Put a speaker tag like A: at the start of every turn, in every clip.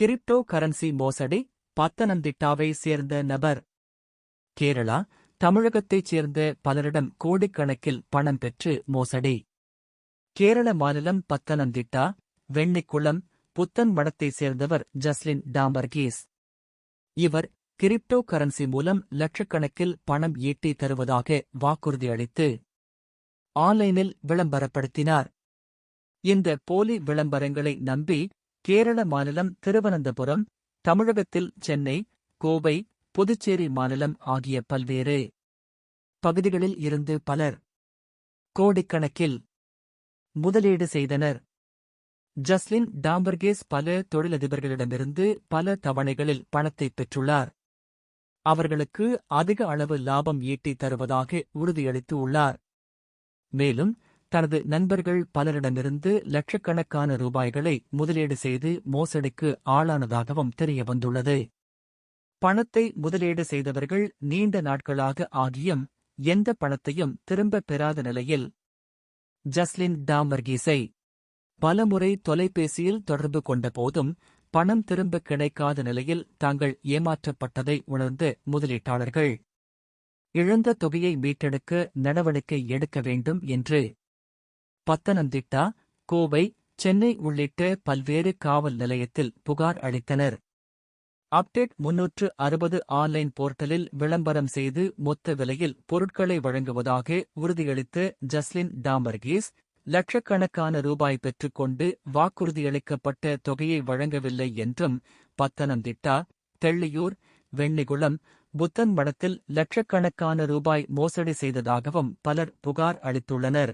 A: Crypto currency மோசடி பத்தனந்திட்டாவை சேர்ந்த நபர். கேரளா தமிழகத்தைச் சேர்ந்த பலரிடம் கோடிக்கணக்கில் பணம் பெற்று மோசடி. கேரள மாநிலம் பத்தனந்திட்டா வெண்ணிக்குளம் புத்தன் மடத்தைச் சேர்ந்தவர் ஜஸ்லின் டாம்பர்கீஸ். இவர் கிரிப்டோ கரன்சி மூலம் லட்சக்கணக்கில் பணம் ஈட்டி தருவதாக வாக்குறுதி அளித்து ஆன்லைனில் விளம்பரப்படுத்தினார். இந்த போலி விளம்பரங்களை நம்பி கேரள மாநிலம் திருவனந்தபுரம் தமிழகத்தில் சென்னை கோவை புதுச்சேரி மாநிலம் ஆகிய பல்வேறு பகுதிகளில் இருந்து பலர் கோடிக்கணக்கில் முதலீடு செய்தனர். ஜஸ்லின் டாம்பர்கேஸ் பல தொழிலதிபர்களிடமிருந்து பல தவணைகளில் பணத்தை பெற்றுள்ளார். அவர்களுக்கு அதிக அளவு லாபம் ஈட்டி தருவதாக உறுதியளித்து உள்ளார். மேலும் தனது நண்பர்கள் பலரிடமிருந்து லட்சக்கணக்கான ரூபாய்களை முதலீடு செய்து மோசடிக்கு ஆளானதாகவும் தெரியவந்துள்ளது பணத்தை முதலீடு செய்தவர்கள் நீண்ட நாட்களாக ஆகியும் எந்த பணத்தையும் திரும்பப் பெறாத நிலையில் ஜஸ்லின் டாமர்கீஸை பலமுறை தொலைபேசியில் தொடர்பு கொண்டபோதும் பணம் திரும்ப கிடைக்காத நிலையில் தாங்கள் ஏமாற்றப்பட்டதை உணர்ந்த முதலீட்டாளர்கள் இழந்த தொகையை மீட்டெடுக்க நடவடிக்கை எடுக்க வேண்டும் என்று பத்தனந்திட்டா கோவை சென்னை உள்ளிட்ட பல்வேறு காவல் நிலையத்தில் புகார் அளித்தனர். அப்டேட் முன்னூற்று அறுபது ஆன்லைன் போர்ட்டலில் விளம்பரம் செய்து மொத்த விலையில் பொருட்களை வழங்குவதாக உறுதியளித்த ஜஸ்லின் டாமர்கீஸ் லட்சக்கணக்கான ரூபாய் பெற்றுக்கொண்டு வாக்குறுதியளிக்கப்பட்ட தொகையை வழங்கவில்லை என்றும் பத்தனந்திட்டா தெள்ளியூர் வெண்ணிகுளம் புத்தன் மடத்தில் லட்சக்கணக்கான ரூபாய் மோசடி செய்ததாகவும் பலர் புகார் அளித்துள்ளனர்.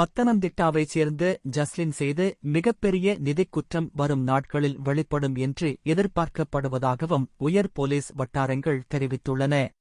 A: பத்தனந்திட்டாவைச் சேர்ந்த ஜஸ்லின் செய்து மிகப்பெரிய நிதிக் குற்றம் வரும் நாட்களில் வெளிப்படும் என்று எதிர்பார்க்கப்படுவதாகவும் உயர் போலீஸ் வட்டாரங்கள் தெரிவித்துள்ளன.